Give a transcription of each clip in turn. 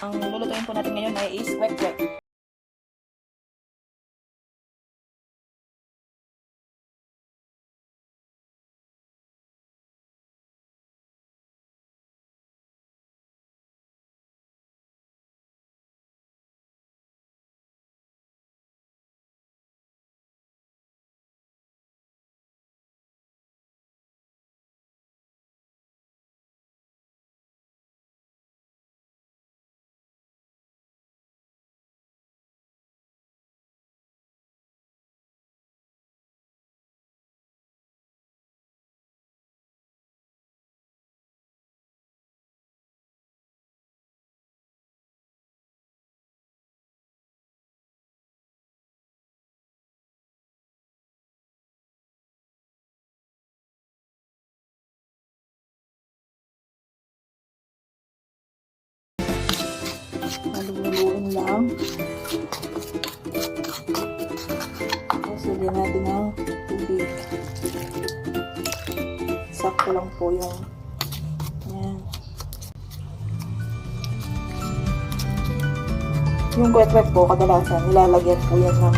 Ang lulutuin po natin ngayon ay is kwek-kwek. Haluluin lang. Tapos lagyan natin ng tubig. Sakto lang po yung yan. Yung kwek po, kadalasan nilalagyan po yan ng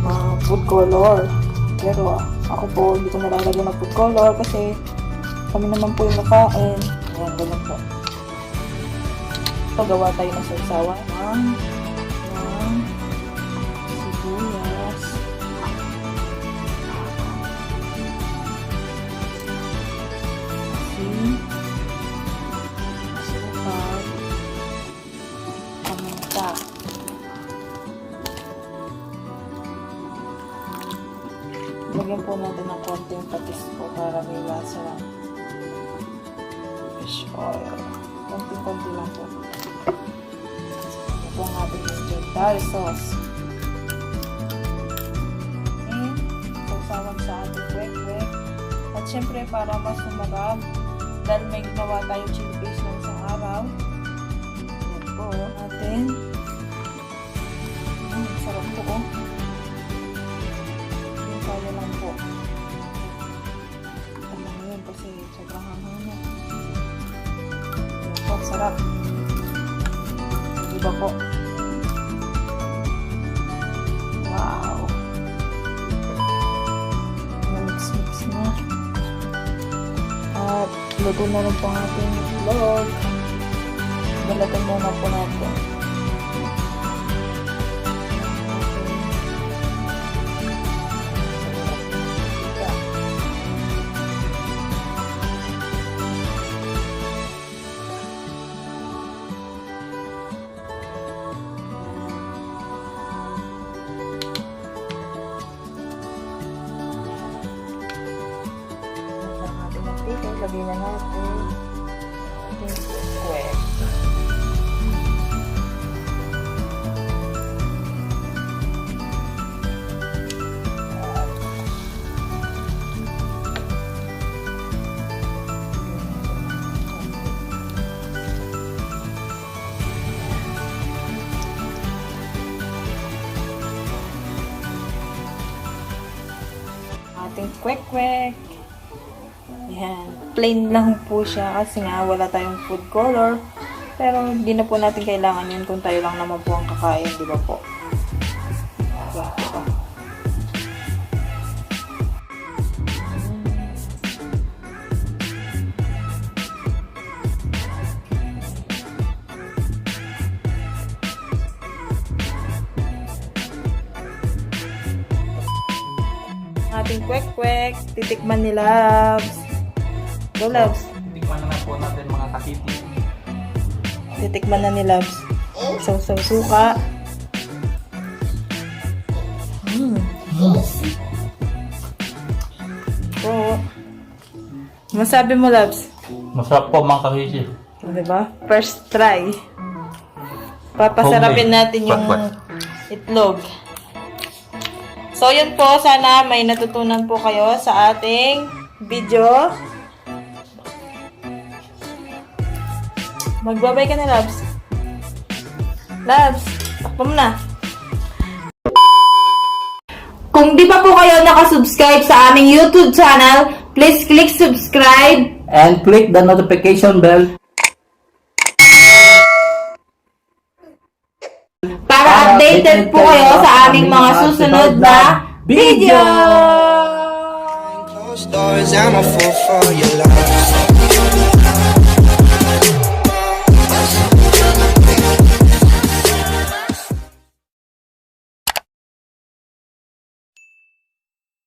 mga food color. Pero ako po, hindi ko nalalagyan ng food color kasi kami naman po yung nakain. Ayan. Pagawa tayo ng sausawan ng, ng sibuyas. Asin. Asukal. Paminta. Lagyan po natin ng konting patis po para may lasa. Fish oil. Konting-konti lang po. Garlic sauce. And, sausawan sa ating kwek-kwek. At syempre, para mas sumarap, dahil may ginawa tayo chili paste isang araw, yan po natin. Mm, sarap po oh. Yung kaya lang po. Tama na yun kasi sobrang hanghang na. Yan po, sarap. Iba po. Luto na rin po ang ating vlog. Balatan muna po natin. Mantika, lagyan na natin yung square. ating kwek-kwek. Yan. Plain lang po siya kasi nga wala tayong food color. Pero hindi na po natin kailangan yun kung tayo lang naman po ang kakain, di ba po? Yan po. ating kwek-kwek, titikman ni Labs. Go, Labs. Tikman na po natin mga kakiti. Titikman na ni Labs. Saw-saw suka. Mm. Po. Masabi mo, Labs? Masarap po mga kakiti. O, Diba? First try. Papasarapin natin yung itlog. So, yun po. Sana may natutunan po kayo sa ating video. Magbabay ka na, Labs. Labs, takpo mo na. Kung di pa po kayo nakasubscribe sa aming YouTube channel, please click subscribe And click the notification bell para updated po kayo sa aming mga susunod na video! Closed doors, I'm a fool for your love.